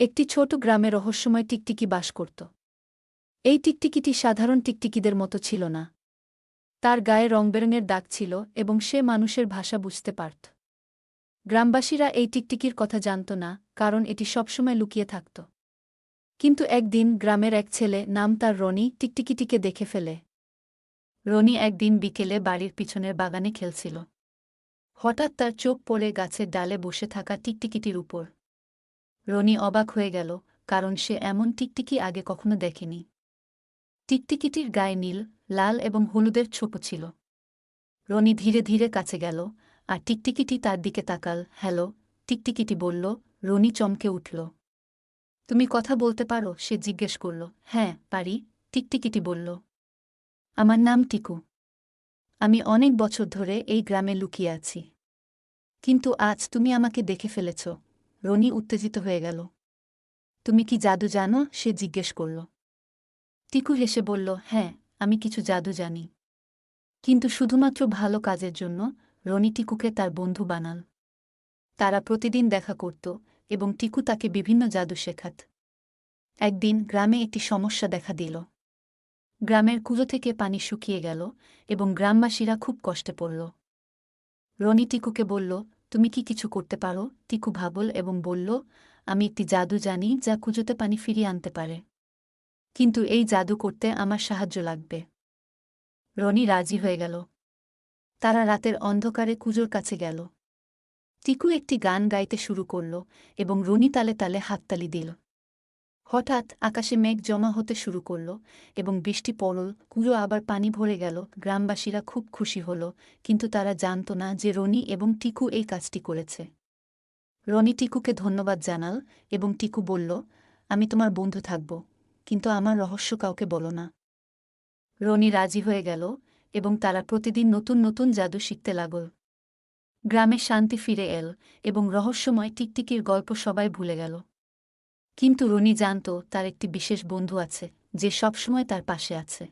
একটি ছোট গ্রামে রহস্যময় টিকটিকি বাস করত। এই টিকটিকিটি সাধারণ টিকটিকিদের মতো ছিল না। তার গায়ে রংবেরঙের দাগ ছিল এবং সে মানুষের ভাষা বুঝতে পারত। গ্রামবাসীরা এই টিকটিকির কথা জানত না, কারণ এটি সবসময় লুকিয়ে থাকত। কিন্তু একদিন গ্রামের এক ছেলে নাম তার রনি টিকটিকিটিকে দেখে ফেলে। রনি একদিন বিকেলে বাড়ির পিছনের বাগানে খেলছিল। হঠাৎ তার চোখ পড়ে গাছের ডালে বসে থাকা টিকটিকিটির উপর। রনি অবাক হয়ে গেল, কারণ সে এমন টিকটিকি আগে কখনো দেখেনি। টিকটিকিটির গায়ে নীল, লাল এবং হলুদের ছোপ ছিল। রনি ধীরে ধীরে কাছে গেল, আর টিকটিকিটি তার দিকে তাকাল। হ্যালো, টিকটিকিটি বলল। রনি চমকে উঠল। তুমি কথা বলতে পারো? সে জিজ্ঞেস করল। হ্যাঁ পারি, টিকটিকিটি বলল। আমার নাম টিকু। আমি অনেক বছর ধরে এই গ্রামে লুকিয়ে আছি। কিন্তু আজ তুমি আমাকে দেখে ফেলেছ। রনি উত্তেজিত হয়ে গেল। তুমি কি জাদু জানো? সে জিজ্ঞেস করল। টিকু হেসে বলল হ্যাঁ আমি কিছু জাদু জানি। কিন্তু শুধুমাত্র ভালো কাজের জন্য রনি টিকুকে তার বন্ধু বানাল। তারা প্রতিদিন দেখা করত এবং টিকু তাকে বিভিন্ন জাদু শেখাত। একদিন গ্রামে একটি সমস্যা দেখা দিল। গ্রামের কুলো থেকে পানি শুকিয়ে গেল এবং গ্রামবাসীরা খুব কষ্টে পড়ল। রনি টিকুকে বলল তুমি কি কিছু করতে পারো? টিকু ভাবল এবং বলল, আমি একটি জাদু জানি যা কুজোতে পানি ফিরিয়ে আনতে পারে। কিন্তু এই জাদু করতে আমার সাহায্য লাগবে। রনি রাজি হয়ে গেল। তারা রাতের অন্ধকারে কুজোর কাছে গেল। টিকু একটি গান গাইতে শুরু করল এবং রনি তালে তালে হাততালি দিল। হঠাৎ আকাশে মেঘ জমা হতে শুরু করল এবং বৃষ্টি পড়ল কুলো আবার পানি ভরে গেল। গ্রামবাসীরা খুব খুশি হল, কিন্তু তারা জানত না যে রনি এবং টিকু এই কাজটি করেছে। রনি টিকুকে ধন্যবাদ জানাল এবং টিকু বলল, আমি তোমার বন্ধু থাকব, কিন্তু আমার রহস্য কাউকে বলো না। রনি রাজি হয়ে গেল এবং তারা প্রতিদিন নতুন নতুন জাদু শিখতে লাগল। গ্রামে শান্তি ফিরে এল এবং রহস্যময় টিকটিকির গল্প সবাই ভুলে গেল। কিন্তু রনি জানত তার একটি বিশেষ বন্ধু আছে যে সবসময় তার পাশে আছে।